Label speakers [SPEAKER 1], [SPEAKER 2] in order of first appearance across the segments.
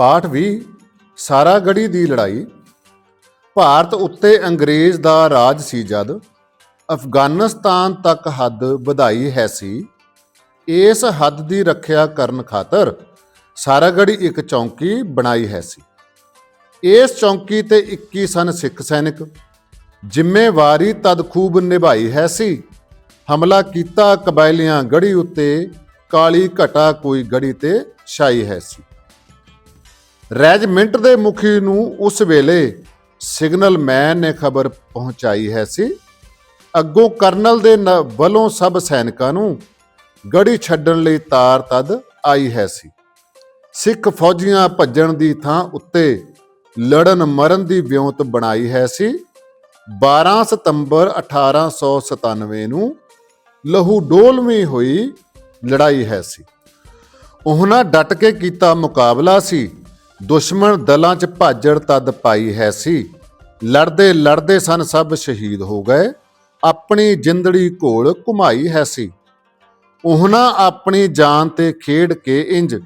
[SPEAKER 1] ਪਾਠ ਵੀ ਸਾਰਾਗੜੀ ਦੀ ਲੜਾਈ। ਭਾਰਤ ਉੱਤੇ ਅੰਗਰੇਜ਼ ਦਾ ਰਾਜ ਸੀ ਜਦ, ਅਫਗਾਨਿਸਤਾਨ ਤੱਕ ਹੱਦ ਵਧਾਈ ਹੈ ਸੀ। ਇਸ ਹੱਦ ਦੀ ਰੱਖਿਆ ਕਰਨ ਖਾਤਰ ਸਾਰਾਗੜੀ ਇੱਕ ਚੌਂਕੀ ਬਣਾਈ ਹੈ ਸੀ। ਇਸ ਚੌਂਕੀ ਤੇ 21 ਸਨ ਸਿੱਖ ਸੈਨਿਕ। ਜ਼ਿੰਮੇਵਾਰੀ ਤਦ ਖੂਬ ਨਿਭਾਈ ਹੈ ਸੀ। ਹਮਲਾ ਕੀਤਾ ਕਬਾਇਲੀਆਂ ਗੜੀ ਉੱਤੇ, ਕਾਲੀ ਘਟਾ ਕੋਈ ਗੜੀ ਤੇ ਛਾਈ ਹੈ ਸੀ। ਰੈਜਮੈਂਟ ਦੇ ਮੁਖੀ ਨੂੰ ਉਸ ਵੇਲੇ ਸਿਗਨਲ ਮੈਨ ਨੇ ਖਬਰ ਪਹੁੰਚਾਈ ਹੈ ਸੀ। ਅੱਗੋਂ ਕਰਨਲ ਦੇ ਨ- ਵੱਲੋਂ ਸਭ ਸੈਨਿਕਾਂ ਨੂੰ ਗੜੀ ਛੱਡਣ ਲਈ ਤਾਰ ਤਦ ਆਈ ਹੈ ਸੀ। ਸਿੱਖ ਫੌਜੀਆਂ ਭੱਜਣ ਦੀ ਥਾਂ ਉੱਤੇ ਲੜਨ ਮਰਨ ਦੀ ਵਿਉਂਤ ਬਣਾਈ ਹੈ ਸੀ। 12 ਸਤੰਬਰ 1897 ਨੂੰ ਲਹੂ ਡੋਲਵੀਂ ਹੋਈ ਲੜਾਈ ਹੈ ਸੀ। ਉਹਨਾਂ ਡਟ ਕੇ ਕੀਤਾ ਮੁਕਾਬਲਾ ਸੀ। ਦੁਸ਼ਮਣ ਦਲਾਂ 'ਚ ਭਾਜੜ ਤਦ ਪਾਈ ਹੈ ਸੀ। ਲੜਦੇ ਲੜਦੇ ਸਨ ਸਭ ਸ਼ਹੀਦ ਹੋ ਗਏ। ਆਪਣੀ ਜਿੰਦੜੀ ਘੋਲ ਘੁਮਾਈ ਹੈ ਸੀ। ਉਹਨਾਂ ਆਪਣੀ ਜਾਨ ਤੇ ਖੇਡ ਕੇ ਇੰਜ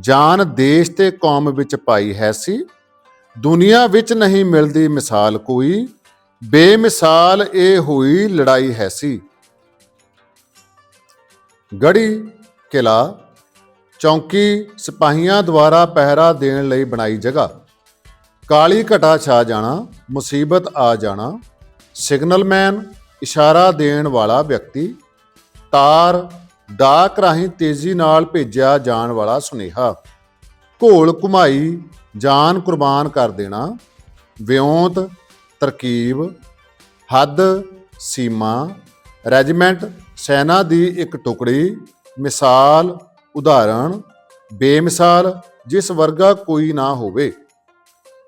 [SPEAKER 1] ਜਾਨ ਦੇਸ਼ ਤੇ ਕੌਮ ਵਿੱਚ ਪਾਈ ਹੈ ਸੀ। ਦੁਨੀਆ ਵਿੱਚ ਨਹੀਂ ਮਿਲਦੀ ਮਿਸਾਲ ਕੋਈ। ਬੇਮਿਸਾਲ ਇਹ ਹੋਈ ਲੜਾਈ ਹੈ ਸੀ। ਗੜੀ, ਕਿਲਾ ਚੌਂਕੀ ਸਿਪਾਹੀਆਂ ਦੁਆਰਾ ਪਹਿਰਾ ਦੇਣ ਲਈ ਬਣਾਈ ਜਗ੍ਹਾ। ਕਾਲੀ ਘਟਾ ਛਾ ਜਾਣਾ, ਮੁਸੀਬਤ ਆ ਜਾਣਾ ਸਿਗਨਲਮੈਨ ਇਸ਼ਾਰਾ ਦੇਣ ਵਾਲਾ ਵਿਅਕਤੀ, ਤਾਰ, ਡਾਕ ਰਾਹੀਂ ਤੇਜ਼ੀ ਨਾਲ ਭੇਜਿਆ ਜਾਣ ਵਾਲਾ ਸੁਨੇਹਾ। ਘੋਲ ਘੁਮਾਈ, ਜਾਨ ਕੁਰਬਾਨ ਕਰ ਦੇਣਾ, ਵਿਉਂਤ, ਤਰਕੀਬ, ਹੱਦ, ਸੀਮਾ, ਰੈਜੀਮੈਂਟ, ਸੈਨਾ ਦੀ ਇੱਕ ਟੁਕੜੀ, ਮਿਸਾਲ ਉਦਾਹਰਣ, ਬੇਮਿਸਾਲ ਜਿਸ ਵਰਗਾ ਕੋਈ ਨਾ ਹੋਵੇ।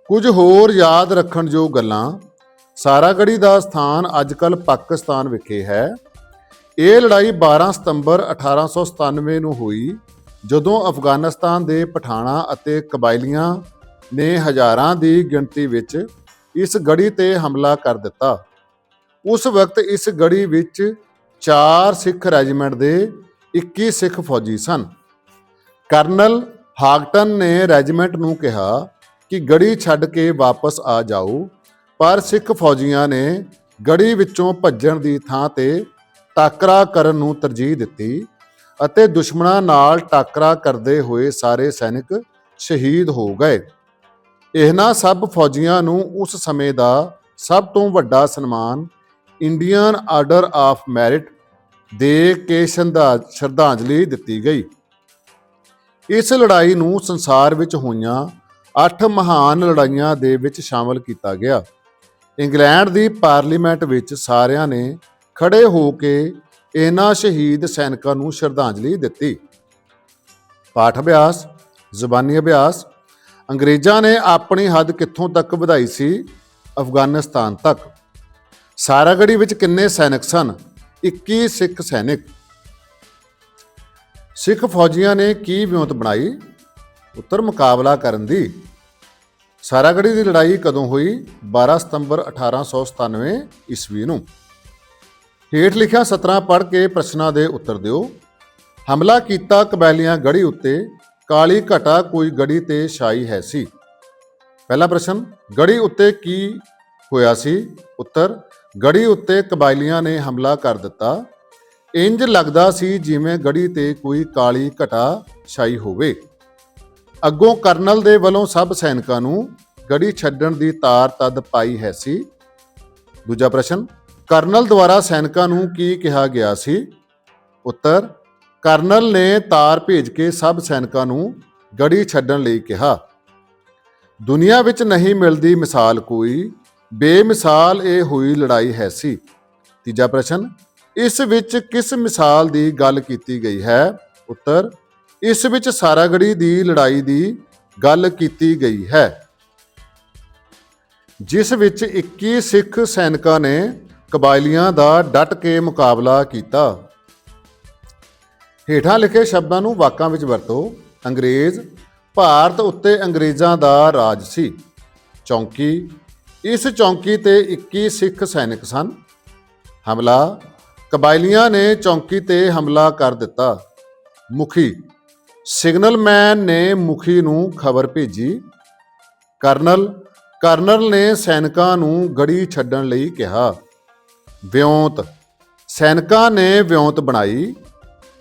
[SPEAKER 1] ਕੁਝ ਹੋਰ ਯਾਦ ਰੱਖਣ ਜੋ ਗੱਲਾਂ, ਸਾਰਾਗੜੀ ਦਾ ਸਥਾਨ ਅੱਜਕੱਲ ਪਾਕਿਸਤਾਨ ਵਿਖੇ ਹੈ। ਇਹ ਲੜਾਈ 12 ਸਤੰਬਰ 1897 ਨੂੰ ਹੋਈ, ਜਦੋਂ ਅਫਗਾਨਿਸਤਾਨ ਦੇ ਪਠਾਣਾ ਅਤੇ ਕਬਾਇਲੀਆਂ ਨੇ ਹਜ਼ਾਰਾਂ ਦੀ ਗਿਣਤੀ ਵਿੱਚ ਇਸ ਗੜੀ ਤੇ ਹਮਲਾ ਕਰ ਦਿੱਤਾ। ਉਸ ਵਕਤ ਇਸ ਗੜੀ ਵਿੱਚ 4 ਸਿੱਖ ਰੈਜੀਮੈਂਟ ਦੇ 21 ਸਿੱਖ ਫੌਜੀ ਸਨ। ਕਰਨਲ ਹਾਗਟਨ ਨੇ ਰੈਜੀਮੈਂਟ ਨੂੰ ਕਿਹਾ ਕਿ ਗੜੀ ਛੱਡ ਕੇ ਵਾਪਸ ਆ ਜਾਓ, ਪਰ ਸਿੱਖ ਫੌਜੀਆਂ ਨੇ ਗੜੀ ਵਿੱਚੋਂ ਭੱਜਣ ਦੀ ਥਾਂ ਤੇ ਟਾਕਰਾ ਕਰਨ ਨੂੰ ਤਰਜੀਹ ਦਿੱਤੀ ਅਤੇ ਦੁਸ਼ਮਣਾਂ ਨਾਲ ਟਾਕਰਾ ਕਰਦੇ ਹੋਏ ਸਾਰੇ ਸੈਨਿਕ ਸ਼ਹੀਦ ਹੋ ਗਏ। ਇਹਨਾਂ ਸਭ ਫੌਜੀਆਂ ਨੂੰ ਉਸ ਸਮੇਂ ਦਾ ਸਭ ਤੋਂ ਵੱਡਾ ਸਨਮਾਨ ਇੰਡੀਅਨ ਆਰਡਰ ਆਫ ਮੈਰਿਟ ਦੇ ਕੇ ਸ਼ਰਧਾ- ਸ਼ਰਧਾਂਜਲੀ ਦਿੱਤੀ ਗਈ। ਇਸ ਲੜਾਈ ਨੂੰ ਸੰਸਾਰ ਵਿੱਚ ਹੋਈਆਂ 8 ਮਹਾਨ ਲੜਾਈਆਂ ਦੇ ਵਿੱਚ ਸ਼ਾਮਲ ਕੀਤਾ ਗਿਆ। ਇੰਗਲੈਂਡ ਦੀ ਪਾਰਲੀਮੈਂਟ ਵਿੱਚ ਸਾਰਿਆਂ ਨੇ ਖੜੇ ਹੋ ਕੇ ਇਹਨਾਂ ਸ਼ਹੀਦ ਸੈਨਿਕਾਂ ਨੂੰ ਸ਼ਰਧਾਂਜਲੀ ਦਿੱਤੀ। ਪਾਠ ਅਭਿਆਸ, ਜ਼ੁਬਾਨੀ ਅਭਿਆਸ, ਅੰਗਰੇਜ਼ਾਂ ਨੇ ਆਪਣੀ ਹੱਦ ਕਿੱਥੋਂ ਤੱਕ ਵਧਾਈ ਸੀ? ਅਫਗਾਨਿਸਤਾਨ ਤੱਕ। ਸਾਰਾਗੜੀ ਵਿੱਚ ਕਿੰਨੇ ਸੈਨਿਕ ਸਨ? 21 ਸਿੱਖ ਸੈਨਿਕ। ਸਿੱਖ ਫੌਜੀਆਂ ਨੇ ਕੀ ਵਿਉਂਤ ਬਣਾਈ? ਉੱਤਰ ਮੁਕਾਬਲਾ ਕਰਨ ਦੀ। ਸਾਰਾਗੜੀ ਦੀ ਲੜਾਈ ਕਦੋਂ ਹੋਈ? 12 ਸਤੰਬਰ 1897 ਈਸਵੀ ਨੂੰ। ਹੇਠ ਲਿਖਿਆ ਸਤਰਾਂ ਪੜ੍ਹ ਕੇ ਪ੍ਰਸ਼ਨਾਂ ਦੇ ਉੱਤਰ ਦਿਓ। ਹਮਲਾ ਕੀਤਾ ਕਬੈਲੀਆਂ ਗੜੀ ਉੱਤੇ, ਕਾਲੀ ਘਟਾ ਕੋਈ ਗੜੀ ਤੇ ਛਾਈ ਹੈ ਸੀ। ਪਹਿਲਾ ਪ੍ਰਸ਼ਨ ਗੜੀ ਉੱਤੇ ਕੀ ਹੋਇਆ ਸੀ? ਉੱਤਰ ਗੜੀ ਉੱਤੇ ਕਬਾਇਲੀਆਂ ਨੇ ਹਮਲਾ ਕਰ ਦਿੱਤਾ। ਇੰਜ ਲੱਗਦਾ ਸੀ ਜਿਵੇਂ ਗੜੀ ਤੇ ਕੋਈ ਕਾਲੀ ਘਟਾ ਛਾਈ ਹੋਵੇ। ਅੱਗੋਂ ਕਰਨਲ ਦੇ ਵੱਲੋਂ ਸਭ ਸੈਨਿਕਾਂ ਨੂੰ ਗੜੀ ਛੱਡਣ ਦੀ ਤਾਰ ਤਦ ਪਾਈ ਹੈ ਸੀ। ਦੂਜਾ ਪ੍ਰਸ਼ਨ, ਕਰਨਲ ਦੁਆਰਾ ਸੈਨਿਕਾਂ ਨੂੰ ਕੀ ਕਿਹਾ ਗਿਆ ਸੀ? ਉੱਤਰ, ਕਰਨਲ ਨੇ ਤਾਰ ਭੇਜ ਕੇ ਸਭ ਸੈਨਿਕਾਂ ਨੂੰ ਗੜੀ ਛੱਡਣ ਲਈ ਕਿਹਾ। ਦੁਨੀਆ ਵਿੱਚ ਨਹੀਂ ਮਿਲਦੀ ਮਿਸਾਲ ਕੋਈ। ਬੇਮਿਸਾਲ ਇਹ ਹੋਈ ਲੜਾਈ ਹੈ ਸੀ। ਤੀਜਾ ਪ੍ਰਸ਼ਨ, ਇਸ ਵਿੱਚ ਕਿਸ ਮਿਸਾਲ ਦੀ ਗੱਲ ਕੀਤੀ ਗਈ ਹੈ? ਉੱਤਰ, ਇਸ ਵਿੱਚ ਸਾਰਾਗੜੀ ਦੀ ਲੜਾਈ ਦੀ ਗੱਲ ਕੀਤੀ ਗਈ ਹੈ। ਜਿਸ ਵਿੱਚ 21 ਸਿੱਖ ਸੈਨਿਕਾਂ ਨੇ ਕਬਾਇਲੀਆਂ ਦਾ ਡਟ ਕੇ ਮੁਕਾਬਲਾ ਕੀਤਾ। ਹੇਠਾਂ ਲਿਖੇ ਸ਼ਬਦਾਂ ਨੂੰ ਵਾਕਾਂ ਵਿੱਚ ਵਰਤੋ। ਅੰਗਰੇਜ਼, ਭਾਰਤ ਉੱਤੇ ਅੰਗਰੇਜ਼ਾਂ ਦਾ ਰਾਜ ਸੀ। ਚੌਂਕੀ ਇਸ ਚੌਂਕੀ ਤੇ 21 ਸਿੱਖ ਸੈਨਿਕ ਸਨ। ਹਮਲਾ, ਕਬਾਇਲੀਆਂ ਨੇ ਚੌਂਕੀ ਤੇ ਹਮਲਾ ਕਰ ਦਿੱਤਾ। ਮੁਖੀ ਸਿਗਨਲਮੈਨ ਨੇ ਮੁਖੀ ਨੂੰ ਖਬਰ ਭੇਜੀ। ਕਰਨਲ ਕਰਨਲ ਨੇ ਸੈਨਿਕਾਂ ਨੂੰ ਗੜੀ ਛੱਡਣ ਲਈ ਕਿਹਾ। ਵਿਉਂਤ, ਸੈਨਿਕਾਂ ਨੇ ਵਿਉਂਤ ਬਣਾਈ।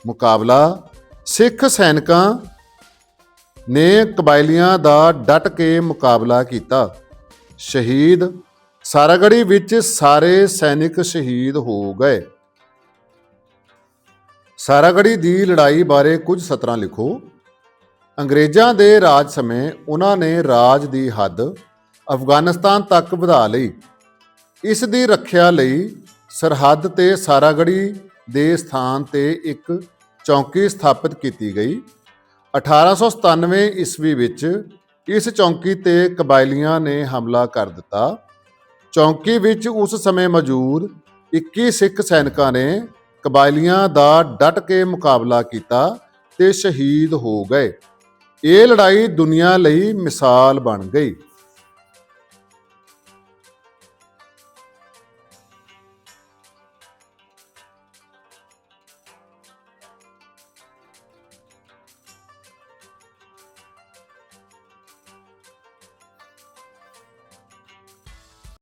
[SPEAKER 1] ਮੁਕਾਬਲਾ, ਸਿੱਖ ਸੈਨਿਕਾਂ ਨੇ ਕਬਾਇਲੀਆਂ ਦਾ ਡਟ ਕੇ ਮੁਕਾਬਲਾ ਕੀਤਾ। ਸ਼ਹੀਦ। ਸਾਰਾਗੜੀ ਵਿੱਚ ਸਾਰੇ ਸੈਨਿਕ ਸ਼ਹੀਦ ਹੋ ਗਏ। ਸਾਰਾਗੜੀ ਦੀ ਲੜਾਈ ਬਾਰੇ ਕੁਝ ਸਤਰਾਂ ਲਿਖੋ। ਅੰਗਰੇਜ਼ਾਂ ਦੇ ਰਾਜ ਸਮੇਂ ਉਹਨਾਂ ਨੇ ਰਾਜ ਦੀ ਹੱਦ ਅਫਗਾਨਿਸਤਾਨ ਤੱਕ ਵਧਾ ਲਈ। ਇਸ ਦੀ ਰੱਖਿਆ ਲਈ ਸਰਹੱਦ ਤੇ ਸਾਰਾਗੜੀ ਦੇ ਸਥਾਨ ਤੇ ਇੱਕ ਚੌਕੀ ਸਥਾਪਿਤ ਕੀਤੀ ਗਈ। 1897 ਈਸਵੀ ਵਿੱਚ ਇਸ ਚੌਕੀ ਤੇ ਕਬਾਇਲੀਆਂ ਨੇ ਹਮਲਾ ਕਰ ਦਿੱਤਾ। ਚੌਂਕੀ ਵਿੱਚ ਉਸ ਸਮੇਂ ਮੌਜੂਦ 21 ਸਿੱਖ ਸੈਨਿਕਾਂ ਨੇ ਕਬਾਇਲੀਆਂ ਦਾ ਡਟ ਕੇ ਮੁਕਾਬਲਾ ਕੀਤਾ ਤੇ ਸ਼ਹੀਦ ਹੋ ਗਏ। ਇਹ ਲੜਾਈ ਦੁਨੀਆ ਲਈ ਮਿਸਾਲ ਬਣ ਗਈ।